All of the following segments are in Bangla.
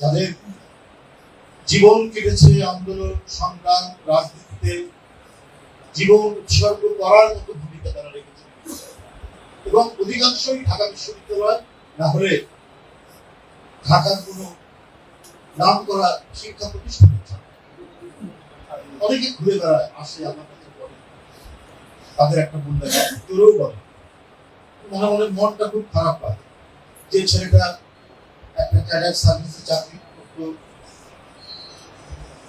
যাদের জীবন কেটেছে আন্দোলন, সংগ্রাম, রাজনীতিতে, জীবন উৎসর্গ করার মতো ভূমিকা তারা রেখেছে। এবং অধিকাংশই ঢাকা বিশ্ববিদ্যালয় না হলে ঢাকার কোনো নাম করা শিক্ষা প্রতিষ্ঠানের ছাত্র। অনেকে ঘুরে বেড়ায়, আসে, আমার কাছে বলে। তাদের একটা মূল্যায়ন উত্তরেও বলে। মনে মনে মনটা খুব খারাপ লাগে যে ছেলেটা একটা ক্যাডার সার্ভিসে চাকরি করতো।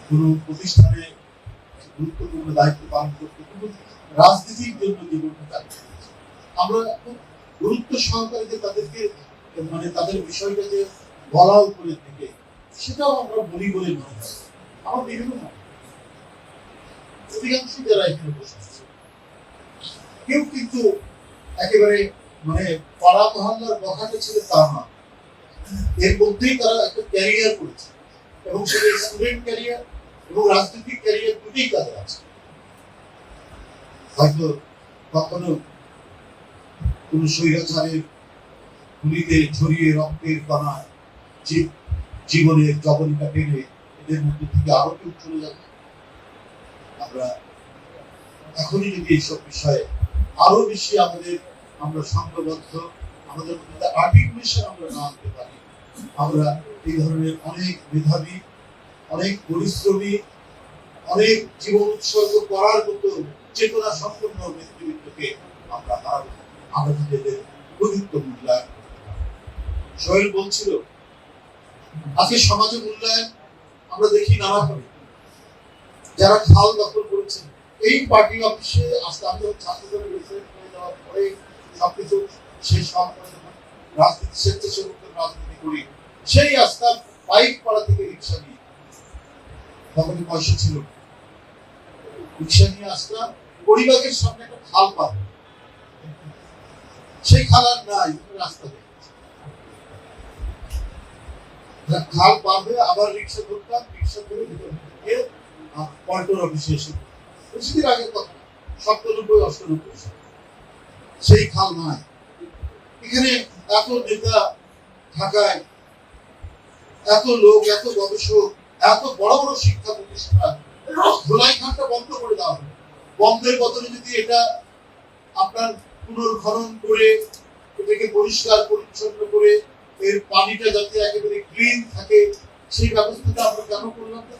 কোনো প্রতিষ্ঠানে গুরুত্বপূর্ণ দায়িত্ব পালন কিন্তু রাজনীতির জন্য জীবনটা আমরা গুরুত্ব সহকারে যে তাদেরকে মানে তাদের বিষয়টা যে বলা থেকে, সেটাও আমরা বলি বলে মনে হয় আমার বিভিন্ন। অধিকাংশ যারা এখানে বসে আছে, কেউ কিন্তু একেবারে মানে পাড়া মহল্লার ছিল তা না। এর মধ্যেই তারা একটা ক্যারিয়ার করেছে। এবং সেটা স্টুডেন্ট ক্যারিয়ার এবং রাজনৈতিক ক্যারিয়ার দুটোই তাদের আছে। হয়তো কখনো কোন স্বৈরাচারের গুলিতে ছড়িয়ে রক্তের কণা যে জীবনের জবনিকা টেনে এদের মধ্যে থেকে আরও কেউ চলে যাবে। আমরা এখনই যদি এইসব বিষয়ে আরও বেশি আমাদের আমরা সংঘবদ্ধ, আমাদের মধ্যে আর্টিকুলেশন আমরা না আনতে পারি আমরা এই ধরনের অনেক মেধাবী, অনেক পরিশ্রমী, অনেক জীবন উৎসর্গ করার মতো চেতনা সম্পন্ন ব্যক্তিত্বকে আমরা আমরা নিজেদের উপযুক্ত মূল্যায়ন বলছিল, আজকে সমাজে মূল্যায়ন আমরা দেখি নানাভাবে। যারা খাল দখল করেছেন, এই পার্টি অফিসে আজকে আমি ছাত্রদের যাওয়ার পরে সবকিছু শেষ হওয়ার পরে রাজনীতি স্বেচ্ছাসেবকের রাজনীতি করি, সেই আস্থা বাইক পাড়া থেকে রিক্সা নিয়ে। তখন পয়সা ছিল রিক্সা নিয়ে আসলাম পরিবারের সামনে একটা খাল পাব সেই খাল আর নাই রাস্তা খাল পার হয়ে আবার রিক্সা ধরতাম, রিক্সা ধরে ভিতর পল্টন অফিসে এসে বেশিদিন আগের কথা সপ্তানব্বই অষ্টানব্বই। সেই খাল নাই। এখানে এত নেতা ঢাকায় এত লোক, এত গবেষক, এত বড় বড় শিক্ষা প্রতিষ্ঠান, ধোলাই খানটা বন্ধ করে দেওয়া বন্ধের বদলে যদি এটা আপনার পুনর্খনন করে, এটাকে পরিষ্কার, পরিচ্ছন্ন করে, এর পানিটা যাতে একেবারে ক্লিন থাকে, সেই ব্যবস্থাটা আমরা কেন করলাম না?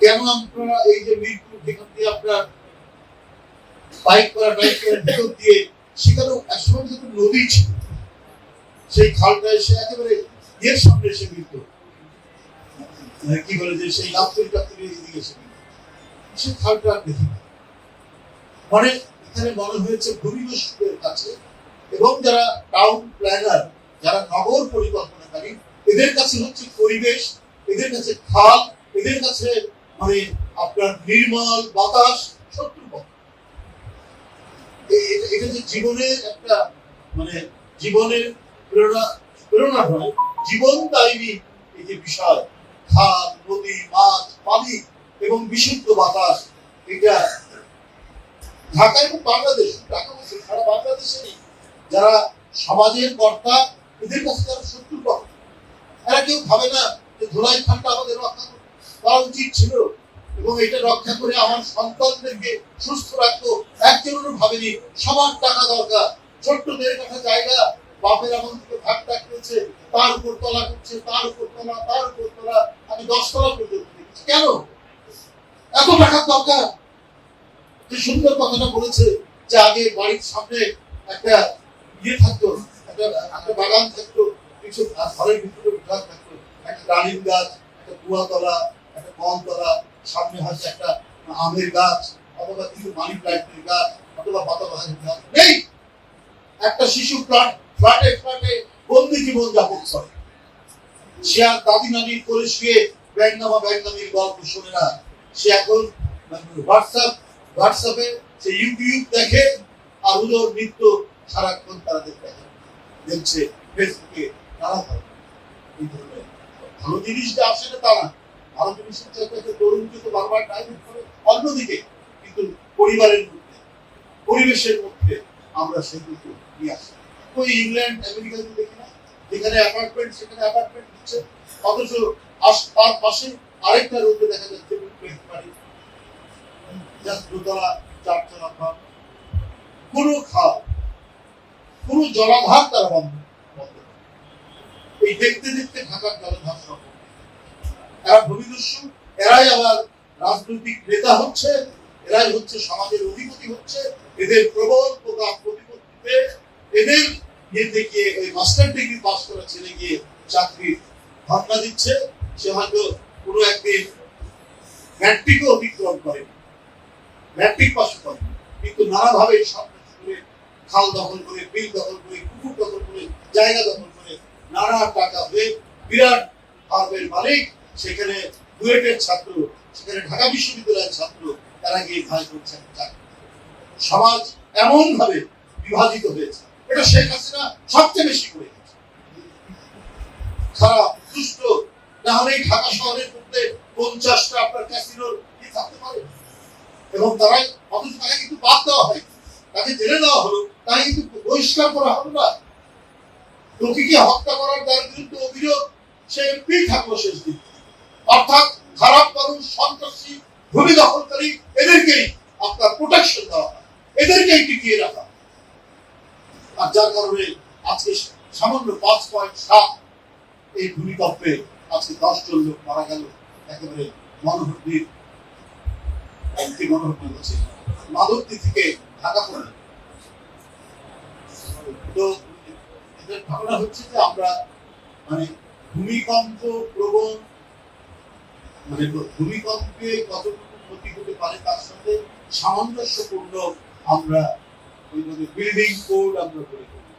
কেন আপনারা এই যে মিরপুর যেখান দিয়ে আপনার বাইক করা বাইক করার ভিতর দিয়ে সেখানেও নদী ছিল। সেই খালটা এসে একেবারে ইয়ের সামনে এসে মিলত মানে কি বলে যে সেই লাফতুরি এদিকে এসে খালটা আর দেখি। মানে এখানে মনে হয়েছে কাছে এবং যারা টাউন প্ল্যানার যারা নগর পরিকল্পনাকারী, এদের কাছে হচ্ছে পরিবেশ, এদের কাছে খাল, এদের কাছে মানে আপনার নির্মল বাতাস শত্রু এটা- এটা যে জীবনের একটা মানে জীবনের প্রেরণা প্রেরণা নয় জীবন দায়ী এই যে বিষয় খাল নদী মাছ পানি এবং বিশুদ্ধ বাতাস এটা ঢাকা এবং বাংলাদেশ ঢাকা বলছি, সারা বাংলাদেশেরই যারা সমাজের কর্তা এদের কাছে যারা শত্রু পক্ষ এরা কেউ ভাবে না যে ধুলাই খানটা আমাদের রক্ষা করা উচিত ছিল। এবং এটা রক্ষা করে আমার সন্তানদেরকে সুস্থ রাখতো। একজনেরও ভাবেনি সবার টাকা দরকার। ছোট্ট দেড় কাঠা জায়গা, বাপের থেকে ভাগ ডাকিয়েছে তার উপর তলা করছে, তার উপর তলা, তার উপর তলা। আমি দশ তলা পর্যন্ত দেখেছি। কেন? এত টাকার দরকার। যে সুন্দর কথাটা বলেছে যে আগে বাড়ির সামনে একটা ইয়ে থাকতো, একটা একটা বাগান থাকতো, কিছু ঘরের ভিতরে গাছ থাকতো। একটা ডালিম গাছ, একটা কুয়াতলা একটা কলতলা সামনে হচ্ছে একটা আমের গাছ, অথবা কিছু মানি প্ল্যান্টের গাছ, অথবা পাতাবাহারের গাছ। নেই! একটা শিশু ফ্ল্যাট ফ্ল্যাটে বন্দি জীবন যাপন করে। সে আর দাদি নানির করে শুয়ে গল্প না। সে এখন হোয়াটসঅ্যাপ হোয়াটসঅ্যাপে সে ইউটিউব দেখে আর নৃত্য সারাক্ষণ তারা দেখতে দেখছে ফেসবুকে ধরনের ভালো জিনিস যে আসে না তা না। ভালো জিনিস হচ্ছে একটা তরুণকে তো বারবার ডাইভেট করে অন্যদিকে, কিন্তু পরিবারের মধ্যে, পরিবেশের মধ্যে আমরা সেগুলো ইংল্যান্ড আমেরিকাতে দেখি না, যেখানে অ্যাপার্টমেন্ট সেখানে অ্যাপার্টমেন্ট দিচ্ছে অথচ তার পাশে আরেকটা দেখা যাচ্ছে বাড়ি। দোতলা, চারতলা ঘর। খাল, কোনো জলাধার বন্ধ এই দেখতে দেখতে ঢাকার জলাধার সব এরা ভূমিদস্যু, এরাই আবার রাজনৈতিক নেতা হচ্ছে, এরাই হচ্ছে সমাজের অধিপতি হচ্ছে, এদের প্রবল প্রতাপ প্রতিপত্তিতে এদের ইয়ে দেখিয়ে ওই মাস্টার ডিগ্রি পাস করা ছেলে গিয়ে চাকরির ভাবনা দিচ্ছে। সে হয়তো কোনো একদিন ম্যাট্রিকও অতিক্রম করে। ম্যাট্রিক পাস করে। কিন্তু নানাভাবে সন্ত্রাস করে খাল দখল করে, বিল দখল করে, পুকুর দখল করে, জায়গা দখল করে নানা টাকা হয়ে বিরাট ফার্মের মালিক। সেখানে বুয়েটের ছাত্র, সেখানে ঢাকা বিশ্ববিদ্যালয়ের ছাত্র, তারা গিয়ে ভাই করছেন। সমাজ এমন ভাবে বিভাজিত হয়েছে। এটা শেখ হাসিনা সবচেয়ে বেশি করে খারাপ দুষ্ট না হলে ঢাকা শহরের মধ্যে পঞ্চাশটা আপনার ক্যাসিনোর কি থাকতে পারে। এবং তারাই অথচ তাকে কিন্তু বাদ দেওয়া হয়। তাকে জেলে দেওয়া হলো, তাকে কিন্তু বহিষ্কার করা হলো না। রকিকে হত্যা করার তার বিরুদ্ধে অভিযোগ, সে এমপি থাকল শেষ দিন। অর্থাৎ খারাপ মানুষ, সন্ত্রাসী, ভূমি দখলকারী, এদেরকেই আপনার প্রোটেকশন দেওয়া হয়। এদেরকেই টিকিয়ে রাখা। আর যার কারণে আজকে সামান্য পাঁচ পয়েন্ট সাত এই ভূমিকম্পে আজকে দশ জন লোক মারা গেল। একেবারে মনোহরদীর একটি থেকে ঢাকা পড়ে। তো এদের ঘটনা হচ্ছে যে আমরা মানে ভূমিকম্প প্রবণ মানে ভূমিকম্পে কতটুকু ক্ষতি হতে পারে তার সাথে সামঞ্জস্যপূর্ণ আমরা ওইভাবে বিল্ডিং কোড আমরা করে করি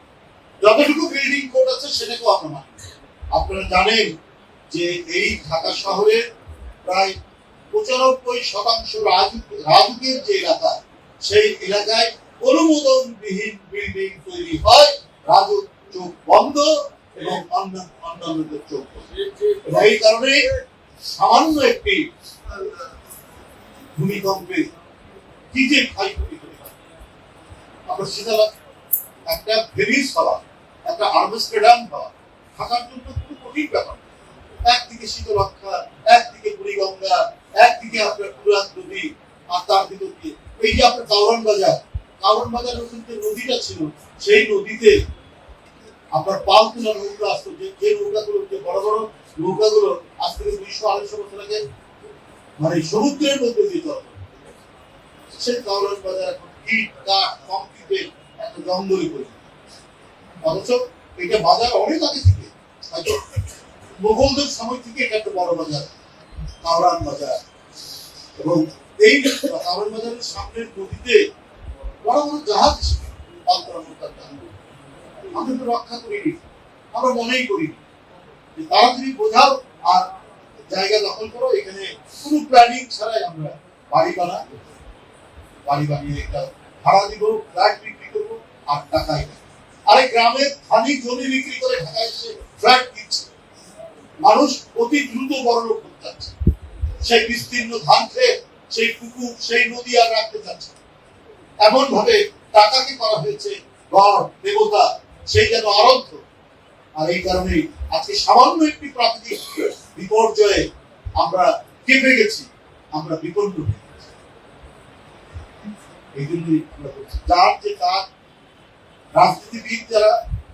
যতটুকু বিল্ডিং কোড আছে, সেটাকেও আমরা মানি আপনারা জানেন যে এই ঢাকা শহরে প্রায় পঁচানব্বই শতাংশ রাজুক রাজুকের যে এলাকা, সেই এলাকায় অনুমোদনবিহীন বিল্ডিং তৈরি হয়। রাজুক চোখ বন্ধ এবং অন্য- অন্যান্যদের চোখ বন্ধ। এই কারণে সামান্য একটি ভূমিকম্পে কি যে একদিকে শীতলক্ষা একদিকে বুড়িগঙ্গা, একদিকে আপনার পুরাত নদী আর তার ভিতর এই যে আপনার কাউরন বাজার কাউরন বাজার ওখানে যে নদীটা ছিল, সেই নদীতে আপনার পাল তোলা নৌকা আসতো। যে যে নৌকাগুলো যে বড় বড় নৌকাগুলো আজ থেকে দুইশো আড়াইশো বছর আগে মানে সমুদ্রের মধ্যে দিয়ে চলে। সেই কাউরন বাজার এখন ইট কাঠ কংক্রিটের একটা জঙ্গলে পড়ে অথচ এটা বাজার অনেক আগে থেকে। হয়তো মোগলদের সময় থেকে এটা একটা বড় বাজার কাউরান বাজার। এবং এই কাউরান বাজারের সামনের নদীতে বড় বড় জাহাজ আমরা তো রক্ষা করিনি, আমরা মনেই করিনি। যে তাড়াতাড়ি বোঝাও আর জায়গা দখল করো, এখানে কোনো প্ল্যানিং ছাড়াই আমরা বাড়ি বানা বাড়ি বানিয়ে ভাড়া দিব ফ্ল্যাট বিক্রি আর টাকাই আরে গ্রামের জমি বিক্রি করে এসে ফ্ল্যাট কিনছে মানুষ অতি দ্রুত যাচ্ছে সেই বিস্তীর্ণ ধান খেয়ে সেই পুকুর সেই নদী আর রাখতে যাচ্ছে এমন ভাবে টাকাকে করা হয়েছে গড় দেবতা সেই যেন আরাধ্য আর এই কারণেই আজকে সামান্য একটি প্রাকৃতিক বিপর্যয়ে আমরা কেঁপে গেছি, আমরা বিপন্ন হয়ে গেছি রাজনীতিবিদ যারা,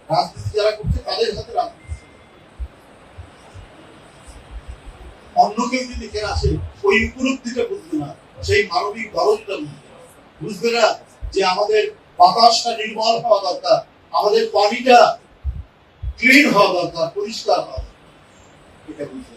রাজনীতি যারা করছে, তাদের রাজনীতি অন্য কেউ যদি আসে ওই উপলব্ধিটা বুঝবে না, সেই মানবিক দরদটা বুঝবে না। বুঝবে না যে আমাদের বাতাসটা নির্মল হওয়া দরকার, আমাদের পানিটা ক্লিন হওয়া দরকার, পরিষ্কার হওয়া এটা বুঝবে।